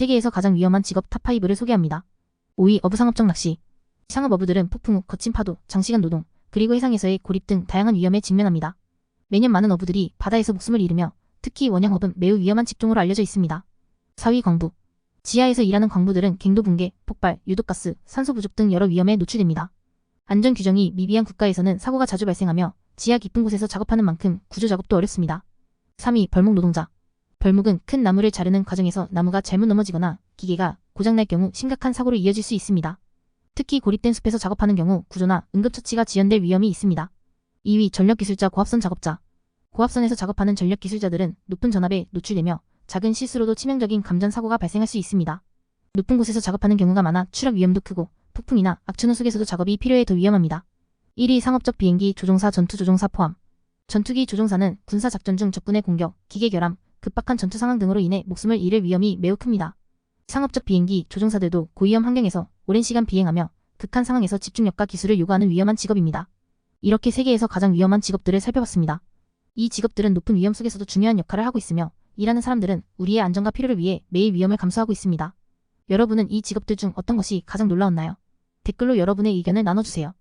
세계에서 가장 위험한 직업 탑5를 소개합니다. 5위 어부상업적 낚시. 상업 어부들은 폭풍 후 거친 파도, 장시간 노동, 그리고 해상에서의 고립 등 다양한 위험에 직면합니다. 매년 많은 어부들이 바다에서 목숨을 잃으며 특히 원양업은 매우 위험한 직종으로 알려져 있습니다. 4위 광부. 지하에서 일하는 광부들은 갱도 붕괴, 폭발, 유독가스, 산소 부족 등 여러 위험에 노출됩니다. 안전 규정이 미비한 국가에서는 사고가 자주 발생하며 지하 깊은 곳에서 작업하는 만큼 구조 작업도 어렵습니다. 3위 벌목 노동자. 벌목은 큰 나무를 자르는 과정에서 나무가 잘못 넘어지거나 기계가 고장날 경우 심각한 사고로 이어질 수 있습니다. 특히 고립된 숲에서 작업하는 경우 구조나 응급처치가 지연될 위험이 있습니다. 2위 전력기술자 고압선 작업자. 고압선에서 작업하는 전력기술자들은 높은 전압에 노출되며 작은 실수로도 치명적인 감전 사고가 발생할 수 있습니다. 높은 곳에서 작업하는 경우가 많아 추락 위험도 크고 폭풍이나 악천후 속에서도 작업이 필요해 더 위험합니다. 1위 상업적 비행기 조종사 전투조종사 포함. 전투기 조종사는 군사 작전 중 적군의 공격, 기계 결함, 급박한 전투 상황 등으로 인해 목숨을 잃을 위험이 매우 큽니다. 상업적 비행기 조종사들도 고위험 환경에서 오랜 시간 비행하며 극한 상황에서 집중력과 기술을 요구하는 위험한 직업입니다. 이렇게 세계에서 가장 위험한 직업들을 살펴봤습니다. 이 직업들은 높은 위험 속에서도 중요한 역할을 하고 있으며 일하는 사람들은 우리의 안전과 필요를 위해 매일 위험을 감수하고 있습니다. 여러분은 이 직업들 중 어떤 것이 가장 놀라웠나요? 댓글로 여러분의 의견을 나눠주세요.